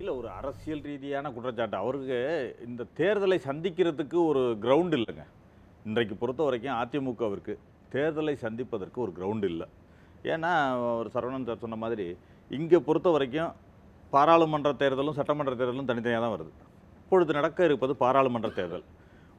இல்லை ஒரு அரசியல் ரீதியான குற்றச்சாட்டு. அவருக்கு இந்த தேர்தலை சந்திக்கிறதுக்கு ஒரு கிரவுண்ட் இல்லைங்க. இன்றைக்கு பொறுத்த வரைக்கும் அதிமுகவிற்கு தேர்தலை சந்திப்பதற்கு ஒரு கிரவுண்ட் இல்லை. ஏன்னா ஒரு சரவணன் சார் சொன்ன மாதிரி இங்கே பொறுத்த வரைக்கும் பாராளுமன்ற தேர்தலும் சட்டமன்ற தேர்தலும் தனித்தனியாக தான் வருது. இப்பொழுது நடக்க இருப்பது பாராளுமன்ற தேர்தல்.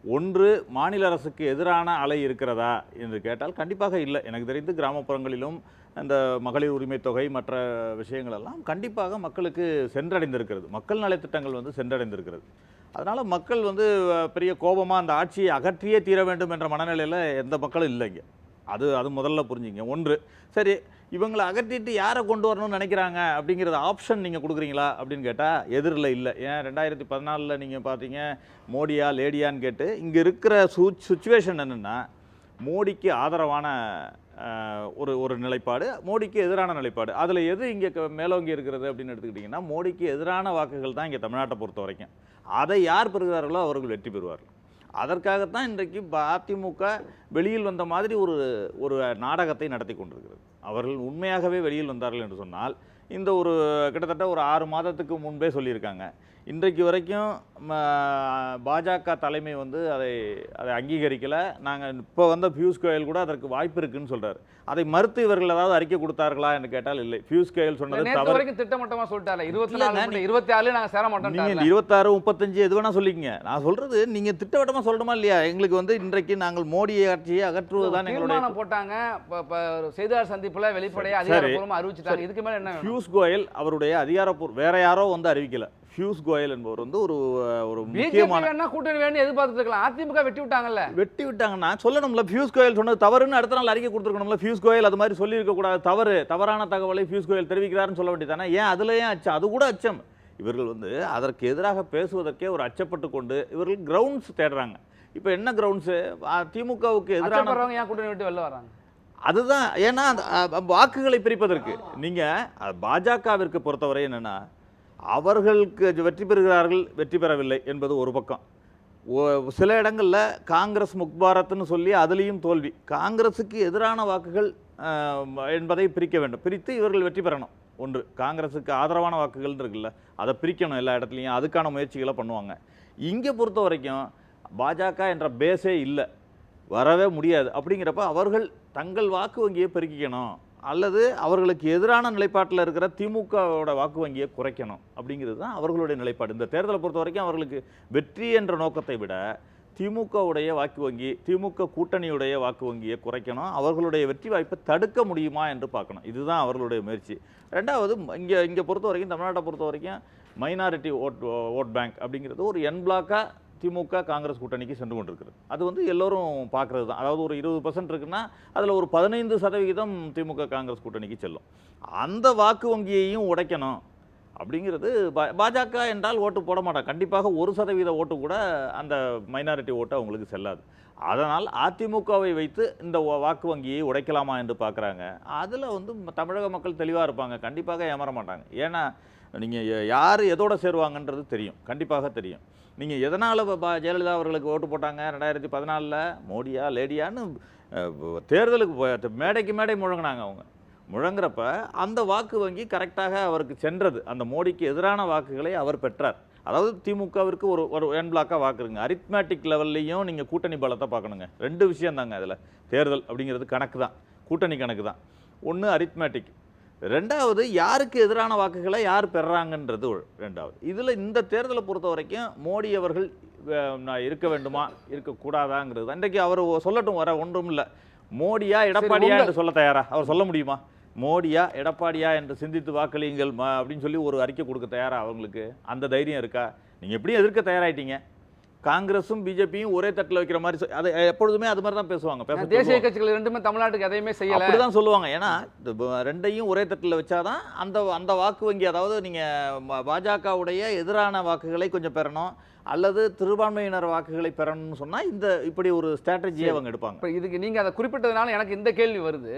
ஒன்று மாநில அரசுக்கு எதிரான அலை இருக்கிறதா என்று கேட்டால் கண்டிப்பாக இல்லை. எனக்கு தெரிந்து கிராமப்புறங்களிலும் அந்த மகளிர் உரிமை தொகை மற்ற விஷயங்கள் எல்லாம் கண்டிப்பாக மக்களுக்கு சென்றடைந்திருக்கிறது. மக்கள் நலத்திட்டங்கள் வந்து சென்றடைந்திருக்கிறது. அதனால் மக்கள் வந்து பெரிய கோபமாக அந்த ஆட்சியை அகற்றியே தீர வேண்டும் என்ற மனநிலையில் எந்த மக்களும் இல்லைங்க. அது அது முதல்ல புரிஞ்சுங்க. ஒன்று சரி இவங்களை அகற்றிட்டு யாரை கொண்டு வரணும்னு நினைக்கிறாங்க அப்படிங்கிறத ஆப்ஷன் நீங்கள் கொடுக்குறீங்களா அப்படின்னு கேட்டால் எதிரில் இல்லை. ஏன் ரெண்டாயிரத்தி பதினாலில் நீங்கள் பார்த்தீங்க மோடியா லேடியான்னு கேட்டு இங்கே இருக்கிற சு சுச்சுவேஷன் என்னென்னா மோடிக்கு ஆதரவான ஒரு ஒரு நிலைப்பாடு மோடிக்கு எதிரான நிலைப்பாடு. அதில் எது இங்கே மேலோங்கி இருக்கிறது அப்படின்னு எடுத்துக்கிட்டிங்கன்னா மோடிக்கு எதிரான வாக்குகள் தான் இங்கே தமிழ்நாட்டை பொறுத்த வரைக்கும் அதை யார் பெறுகிறார்களோ அவர்கள் வெற்றி பெறுவார்கள். அதற்காகத்தான் இன்றைக்கு அதிமுக வெளியில் வந்த மாதிரி ஒரு ஒரு நாடகத்தை நடத்தி கொண்டிருக்கிறது. அவர்கள் உண்மையாகவே வெளியில் வந்தார்கள் என்று சொன்னால் இந்த ஒரு கிட்டத்தட்ட ஒரு ஆறு மாதத்துக்கு முன்பே சொல்லியிருக்காங்க. இன்றைக்கு வரைக்கும் பாஜக தலைமை வந்து அதை அதை அங்கீகரிக்கலை. நாங்கள் இப்போ வந்த பியூஷ் கோயல் கூட அதற்கு வாய்ப்பு இருக்குன்னு சொல்றாரு. அதை மறுத்து இவர்கள் ஏதாவது அறிக்கை கொடுத்தார்களா என்று கேட்டால் இல்லை. பியூஷ் கோயல் சொன்னது தவறு. வரைக்கும் திட்டமட்டமா சொல்லிட்டாரு இருபத்தி நாலு இருபத்தி ஆறு நாங்க சேர மாட்டோம் இந்த இருபத்தாறு முப்பத்தஞ்சு எது வேணா சொல்லிக்கங்க. நான் சொல்றது நீங்க திட்டவட்டமா சொல்லணுமா இல்லையா? எங்களுக்கு வந்து இன்றைக்கு நாங்கள் மோடி ஆட்சியை அகற்றுவதுதான் எங்களுடைய போட்டாங்க. செய்தியாளர் சந்திப்புல வெளிப்படையா அதிகாரப்பூர்வமா அறிவிச்சிட்டாங்க. இதுக்கு மேல என்ன? பியூஷ் கோயல் அவருடைய அதிகாரப்பூர்வ வேற யாரோ வந்து அறிவிக்கல. பியூஷ் கோயல் என்பவர் வந்து ஒரு ஒரு முக்கியமான வேணா கூட்டணி வேணும் எதிர்பார்த்துட்டு இருக்கலாம் அதிமுக வெட்டி விட்டாங்கல்ல. வெட்டி விட்டாங்கன்னா சொல்லணும்ல பியூஷ் கோயல் சொன்னது தவறுன்னு அடுத்த நாள் அறிக்கை கொடுத்துருக்கணும்ல பியூஷ் கோயல் அது மாதிரி சொல்லியிருக்க கூடாது. தவறு தவறான தகவலை பியூஷ் கோயல் தெரிவிக்கிறாருன்னு சொல்ல வேண்டியதானே ஏன் அதுல ஏன் அச்சம்? அது கூட அச்சம். இவர்கள் வந்து அதற்கு எதிராக பேசுவதற்கே ஒரு அச்சப்பட்டு கொண்டு இவர்கள் கிரவுண்ட்ஸ் தேடுறாங்க. இப்போ என்ன கிரவுண்ட்ஸு திமுகவுக்கு எதிரான ஏன் கூட்டணி விட்டு வெளில வராங்க அதுதான். ஏன்னா வாக்குகளை பிரிப்பதற்கு. நீங்க அ, பாஜகவிற்கு பொறுத்தவரை என்னன்னா அவர்களுக்கு வெற்றி பெறுகிறார்கள் வெற்றி பெறவில்லை என்பது ஒரு பக்கம். ஓ- சில இடங்களில் காங்கிரஸ் முக்பாரத்னு சொல்லி அதுலேயும் தோல்வி. காங்கிரஸுக்கு எதிரான வாக்குகள் என்பதை பிரிக்க வேண்டும். பிரித்து இவர்கள் வெற்றி பெறணும். ஒன்று காங்கிரஸுக்கு ஆதரவான வாக்குகள் இருக்குல்ல அதை பிரிக்கணும் எல்லா இடத்துலையும். அதுக்கான முயற்சிகளை பண்ணுவாங்க. இங்கே பொறுத்த வரைக்கும் பாஜக என்ற பேஸே இல்லை. வரவே முடியாது. அப்படிங்கிறப்ப அவர்கள் தங்கள் வாக்கு வங்கியை பெருக்கிக்கணும். அல்லது அவர்களுக்கு எதிரான நிலைப்பாட்டில் இருக்கிற திமுகவோட வாக்கு வங்கியை குறைக்கணும் அப்படிங்கிறது தான் அவர்களுடைய நிலைப்பாடு. இந்த தேர்தலை பொறுத்த வரைக்கும் அவர்களுக்கு வெற்றி என்ற நோக்கத்தை விட திமுகவுடைய வாக்கு வங்கி திமுக கூட்டணியுடைய வாக்கு வங்கியை குறைக்கணும் அவர்களுடைய வெற்றி வாய்ப்பை தடுக்க முடியுமா என்று பார்க்கணும். இதுதான் அவர்களுடைய முயற்சி. ரெண்டாவது இங்கே இங்கே பொறுத்த வரைக்கும் தமிழ்நாட்டை பொறுத்த வரைக்கும் மைனாரிட்டி ஓட் ஓட் பேங்க் அப்படிங்கிறது ஒரு என் பிளாக்காக திமுக காங்கிரஸ் கூட்டணிக்கு சென்று கொண்டிருக்கிறது. அது வந்து எல்லோரும் பார்க்குறது தான். அதாவது ஒரு இருபது பர்சன்ட் இருக்குன்னா அதில் ஒரு பதினைந்து சதவிகிதம் திமுக காங்கிரஸ் கூட்டணிக்கு செல்லும். அந்த வாக்கு வங்கியையும் உடைக்கணும் அப்படிங்கிறது பா- பாஜக என்றால் ஓட்டு போட மாட்டாங்க. கண்டிப்பாக ஒரு சதவீத ஓட்டு கூட அந்த மைனாரிட்டி ஓட்டு அவங்களுக்கு செல்லாது. அதனால் அதிமுகவை வைத்து இந்த வாக்கு வங்கியை உடைக்கலாமா என்று பார்க்குறாங்க. அதில் வந்து தமிழக மக்கள் தெளிவாக இருப்பாங்க. கண்டிப்பாக ஏமாற மாட்டாங்க. ஏன்னா நீங்கள் யார் எதோட சேருவாங்கன்றது தெரியும். கண்டிப்பாக தெரியும். நீங்கள் எதனால் ஜெயலலிதா அவர்களுக்கு ஓட்டு போட்டாங்க ரெண்டாயிரத்தி பதினாலில்? மோடியா லேடியான்னு தேர்தலுக்கு போய் மேடைக்கு மேடை முழங்கினாங்க அவங்க. முழங்குறப்ப அந்த வாக்கு வங்கி கரெக்டாக அவருக்கு சென்றது. அந்த மோடிக்கு எதிரான வாக்குகளை அவர் பெற்றார். அதாவது திமுகவிற்கு ஒரு ஒரு என் பிளாக்காக வாக்குறீங்க அரித்மேட்டிக் லெவல்லையும் நீங்கள் கூட்டணி பலத்தை பார்க்கணுங்க ரெண்டு விஷயம் தாங்க அதில். தேர்தல் அப்படிங்கிறது கணக்கு தான் கூட்டணி கணக்கு தான் ஒன்று அரித்மேட்டிக் ரெண்டாவது யாருக்கு எதிரான வாக்குகளை யார் பெறுறாங்கன்றது ஒரு ரெண்டாவது. இதில் இந்த தேர்தலை பொறுத்த வரைக்கும் மோடி அவர்கள் நான் இருக்க வேண்டுமா? இருக்கக்கூடாதாங்கிறது. தான். இன்றைக்கு அவர் சொல்லட்டும் வர ஒன்றும் இல்லை. மோடியா எடப்பாடியா என்று சொல்ல தயாரா? அவர் சொல்ல முடியுமா? மோடியா எடப்பாடியா என்று சிந்தித்து வாக்களியுங்கள் அப்படின்னு சொல்லி ஒரு அறிக்கை கொடுக்க தயாரா அவங்களுக்கு? அந்த தைரியம் இருக்கா? நீங்க எப்படியும் எதிர்க்க தயாராயிட்டீங்க. காங்கிரஸும் பிஜேபியும் ஒரே தட்டில் வைக்கிற மாதிரி அது எப்பொழுதுமே அது மாதிரி தான் பேசுவாங்க பேச தேசிய. கட்சிகள் ரெண்டுமே தமிழ்நாட்டுக்கு எதையுமே செய்யல. அப்படிதான் சொல்லுவாங்க. ஏன்னா ரெண்டையும் ஒரே தட்டில் வச்சாதான் அந்த அந்த வாக்கு வங்கி அதாவது நீங்க ம- பாஜகவுடைய எதிரான வாக்குகளை கொஞ்சம் பெறணும் அல்லது சிறுபான்மையினர் வாக்குகளை பெறணும்னு சொன்னா இந்த இப்படி ஒரு ஸ்ட்ராட்டஜியை அவங்க எடுப்பாங்க. இப்போ இதுக்கு நீங்கள் அதை குறிப்பிட்டதுனால எனக்கு இந்த கேள்வி வருது.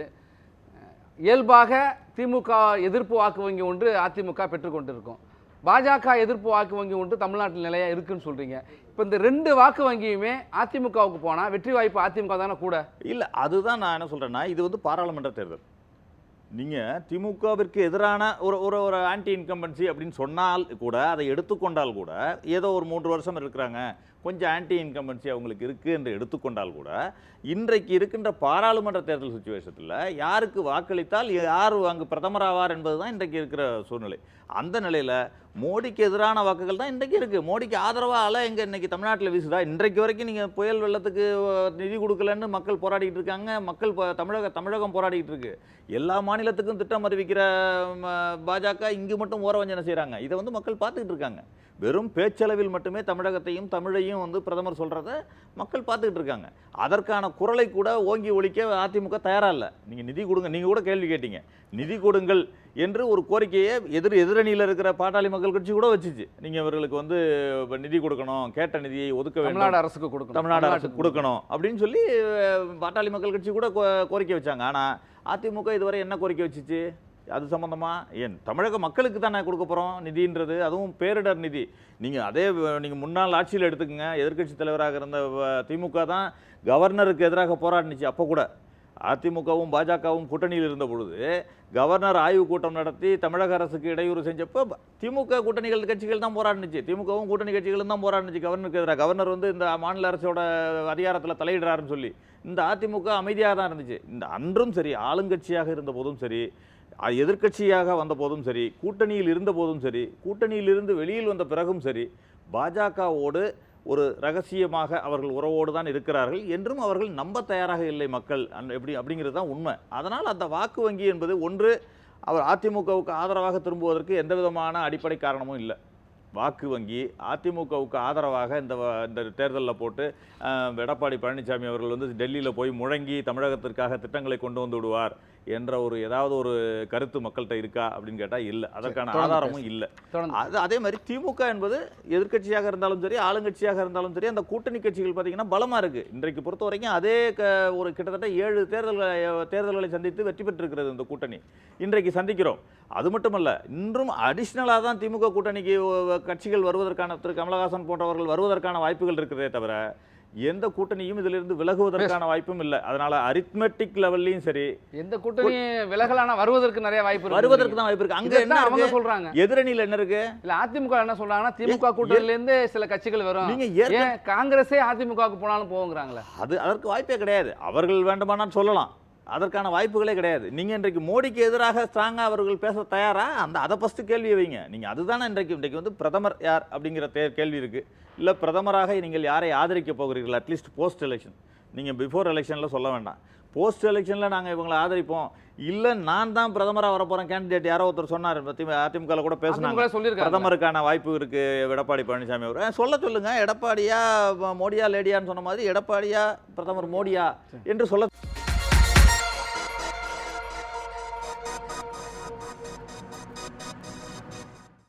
இயல்பாக திமுக எதிர்ப்பு வாக்கு வங்கி ஒன்று அதிமுக பெற்றுக்கொண்டிருக்கும். பாஜக எதிர்ப்பு வாக்கு வங்கி ஒன்று தமிழ்நாட்டில் நிலையாக இருக்குன்னு சொல்கிறீங்க இப்போ இந்த ரெண்டு வாக்கு வங்கியுமே அதிமுகவுக்கு போனால் வெற்றி வாய்ப்பு அதிமுக தானே கூட? இல்லை அதுதான் நான் என்ன சொல்கிறேன்னா இது வந்து பாராளுமன்ற தேர்தல். நீங்கள் திமுகவிற்கு எதிரான ஒரு ஒரு ஒரு ஆன்டி இன்கம்பன்சி அப்படின்னு சொன்னால் கூட அதை எடுத்துக்கொண்டால் கூட ஏதோ ஒரு மூன்று வருஷம் இருக்கிறாங்க. கொஞ்சம் ஆன்டி இன்கம்பன்சி அவங்களுக்கு இருக்குது என்று எடுத்துக்கொண்டால் கூட இன்றைக்கு இருக்கின்ற பாராளுமன்ற தேர்தல் சுச்சுவேஷத்தில் யாருக்கு வாக்களித்தால் யார் அங்கு பிரதமர் ஆவார் என்பதுதான் இன்றைக்கு இருக்கிற சூழ்நிலை. அந்த நிலையில் மோடிக்கு எதிரான வாக்குகள் தான் இன்றைக்கு இருக்குது மோடிக்கு ஆதரவாக அலை எங்கே இன்றைக்கி தமிழ்நாட்டில் வீசுதா? இன்றைக்கு வரைக்கும் நீங்கள் புயல் வெள்ளத்துக்கு நிதி கொடுக்கலன்னு மக்கள் போராடிக்கிட்டு இருக்காங்க. மக்கள் ப- தமிழக தமிழகம் போராடிக்கிட்டு இருக்கு. எல்லா மாநிலத்துக்கும் திட்டம் அறிவிக்கிற பாஜக இங்கு மட்டும் ஓரவஞ்சனை செய்கிறாங்க இதை வந்து மக்கள் பார்த்துக்கிட்டு இருக்காங்க. வெறும் பேச்சளவில் மட்டுமே தமிழகத்தையும் தமிழையும் வந்து பிரதமர் சொல்றத மக்கள் பார்த்துக்கிட்டு இருக்காங்க. அதற்கான குரலை கூட ஓங்கி ஒழிக்க அதிமுக தயாரா இல்லை. நீங்க நிதி கொடுங்க நீங்க கூட கேள்வி கேட்டீங்க. நிதி கொடுங்கள் என்று ஒரு கோரிக்கையை எதிர் எதிரணியில் இருக்கிற பாட்டாளி மக்கள் கட்சி கூட வச்சுச்சு. நீங்க இவர்களுக்கு வந்து நிதி கொடுக்கணும் கேட்ட நிதியை ஒதுக்க தமிழ்நாடு அரசுக்கு கொடுக்கணும். தமிழ்நாடு அரசு கொடுக்கணும். அப்படின்னு சொல்லி பாட்டாளி மக்கள் கட்சி கூட கோரிக்கை வச்சாங்க. ஆனா அதிமுக இதுவரை என்ன கோரிக்கை வச்சுச்சு? அது சம்மந்தமாக ஏன்? தமிழக மக்களுக்கு தானே கொடுக்க போகிறோம் நிதின்றது. அதுவும் பேரிடர் நிதி. நீங்கள் அதே நீங்கள் முன்னாள் ஆட்சியில் எடுத்துக்கோங்க. எதிர்க்கட்சி தலைவராக இருந்த வ- திமுக தான் கவர்னருக்கு எதிராக போராடினுச்சு. அப்போ கூட அதிமுகவும் பாஜகவும் கூட்டணியில் இருந்த பொழுது கவர்னர் ஆய்வு கூட்டம் நடத்தி தமிழக அரசுக்கு இடையூறு செஞ்சப்போ திமுக கூட்டணிகள் கட்சிகள் தான் போராடினுச்சு. திமுகவும் கூட்டணி கட்சிகளும் தான் போராடினுச்சு கவர்னருக்கு எதிராக. கவர்னர் வந்து இந்த மாநில அரசோட அதிகாரத்தில் தலையிடுறாருன்னு சொல்லி இந்த அதிமுக அமைதியாக தான் இருந்துச்சு. இந்த அன்றும் சரி ஆளுங்கட்சியாக இருந்த போதும் சரி எதிர்க்கட்சியாக வந்த போதும் சரி கூட்டணியில் இருந்த போதும் சரி கூட்டணியிலிருந்து வெளியில் வந்த பிறகும் சரி பாஜகவோடு ஒரு ரகசியமாக அவர்கள் உறவோடு தான் இருக்கிறார்கள் என்றும் அவர்கள் நம்ப தயாராக இல்லை மக்கள். அன்- எப்படி அப்படிங்கிறது தான் உண்மை. அதனால் அந்த வாக்கு வங்கி என்பது ஒன்று அவர் அதிமுகவுக்கு ஆதரவாக திரும்புவதற்கு எந்த விதமான அடிப்படை காரணமும் இல்லை. வாக்கு வங்கி அதிமுகவுக்கு ஆதரவாக இந்த வ- இந்த தேர்தலில் போட்டு எடப்பாடி பழனிசாமி அவர்கள் வந்து டெல்லியில் போய் முழங்கி தமிழகத்திற்காக திட்டங்களை கொண்டு வந்து விடுவார். என்ற ஒரு ஏதாவது ஒரு கருத்து மக்கள்கிட்ட இருக்கா அப்படின்னு கேட்டால் இல்லை. அதற்கான ஆதாரமும் இல்லை. அது அதே மாதிரி திமுக என்பது எதிர்க்கட்சியாக இருந்தாலும் சரி ஆளுங்கட்சியாக இருந்தாலும் சரி அந்த கூட்டணி கட்சிகள் பார்த்தீங்கன்னா பலமாக இருக்கு. இன்றைக்கு பொறுத்த வரைக்கும் அதே க ஒரு கிட்டத்தட்ட ஏழு தேர்தல்களை தேர்தல்களை சந்தித்து வெற்றி பெற்றிருக்கிறது இந்த கூட்டணி. இன்றைக்கு சந்திக்கிறோம். அது மட்டுமல்ல இன்றும் அடிஷ்னலாக தான் திமுக கூட்டணிக்கு கட்சிகள் வருவதற்கான திரு. கமலஹாசன் போன்றவர்கள் வருவதற்கான வாய்ப்புகள் இருக்கிறதே தவிர எந்த கூட்டணியும் இதிலிருந்து விலகுவதற்கான வாய்ப்பும் இல்லை. அதனால அரித்மெட்டிக் லெவல்லையும் சரி எந்த கூட்டணி விலகலான வருவதற்கு நிறைய வாய்ப்பு வருவதற்கு தான் வாய்ப்பு இருக்கு. அங்க என்ன அவங்க சொல்றாங்க. எதிரணியில் என்ன இருக்கு? இல்ல அதிமுக என்ன சொல்றாங்கன்னா திமுக கூட்டணியில இருந்து சில கட்சிகள் வரும். நீங்க காங்கிரஸே அதிமுகவுக்கு போனாலும் போகுங்கிறாங்களே? அது அதற்கு வாய்ப்பே கிடையாது. அவர்கள் வேண்டுமானால் சொல்லலாம். அதற்கான வாய்ப்புகளே கிடையாது. நீங்க இன்றைக்கு மோடிக்கு எதிராக ஸ்ட்ராங்கா அவர்கள் பேச தயாரா? அந்த அதை ஃபர்ஸ்ட் கேள்வியை வைங்க. நீங்க அதுதானே இன்றைக்கு இன்றைக்கு வந்து பிரதமர் யார் அப்படிங்கிற தே கேள்வி இருக்கு. இல்ல பிரதமராக நீங்கள் யாரை ஆதரிக்க போகிறீர்கள்? அட்லீஸ்ட் போஸ்ட் எலெக்ஷன் நீங்க பிஃபோர் எலெக்ஷன்ல சொல்ல வேண்டாம். போஸ்ட் எலெக்ஷன்ல நாங்க இவங்களை ஆதரிப்போம். இல்ல நான் தான் பிரதமரா வர போறேன் கேண்டிடேட் யாரோ ஒருத்தர் சொன்னார். அதிமுக கூட பேசினாங்க. பிரதமருக்கான வாய்ப்பு இருக்கு எடப்பாடி பழனிசாமி அவர். சொல்ல சொல்லுங்க. எடப்பாடியா மோடியா லேடியான்னு சொன்ன மாதிரி எடப்பாடியா பிரதமர் மோடியா என்று சொல்ல